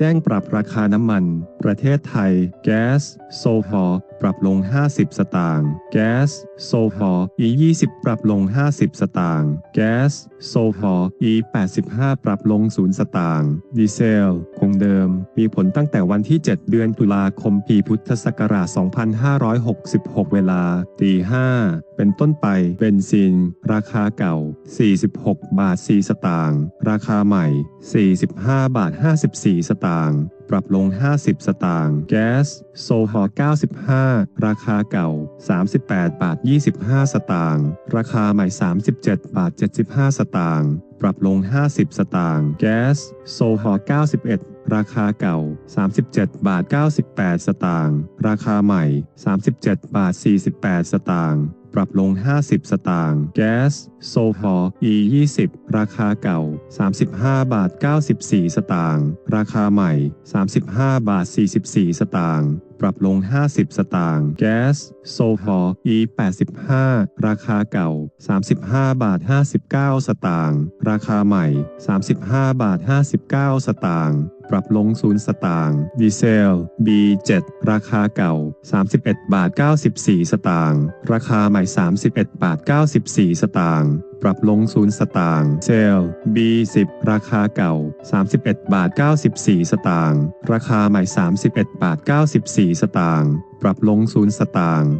แจ้งปรับราคาน้ำมัน ประเทศไทย แก๊ส โซฮอล์ปรับลง 50 สตางค์ แก๊ส โซฮอล์ E20 ปรับลง 50 สตางค์ แก๊ส โซฮอล์ E85 ปรับลง 0 สตางค์ ดีเซล คงเดิม มีผลตั้งแต่วันที่ 7 เดือนตุลาคม ปีพุทธศักราช 2566 เวลาตี5 เป็นต้นไปเบนซิน ราคาเก่า 46 บาท 4 สตางค์ ราคาใหม่ 45 บาท 54 สตางค์ปรับลง 50 สตางค์ แก๊ส โซฮอล์95 ราคาเก่า 38 บาท 25 สตางค์ ราคาใหม่ 37 บาท 75 สตางค์ ปรับลง 50 สตางค์ แก๊ส โซฮอล์91ราคาเก่า 37 บาท 98 สตางค์ ราคาใหม่ 37 บาท 48 สตางค์ ปรับลง 50 สตางค์แก๊สโซฮอล์ E20 ราคาเก่า 35 บาท 94 สตางค์ราคาใหม่ 35 บาท 44 สตางค์ปรับลง 50 สตางค์แก๊สโซฮอล์ E85 ราคาเก่า 35 บาท 59 สตางค์ราคาใหม่ 35 บาท 59 สตางค์ ปรับลง0สตางค์ดีเซล B7 ราคาเก่า 31 บาท 94 สตางค์ราคาใหม่ 31 บาท 94 สตางค์ปรับลง0สตางค์เซล B10 ราคาเก่า 31 บาท 94 สตางค์ราคาใหม่ 31 บาท 94 สตางค์ปรับลง0สตางค์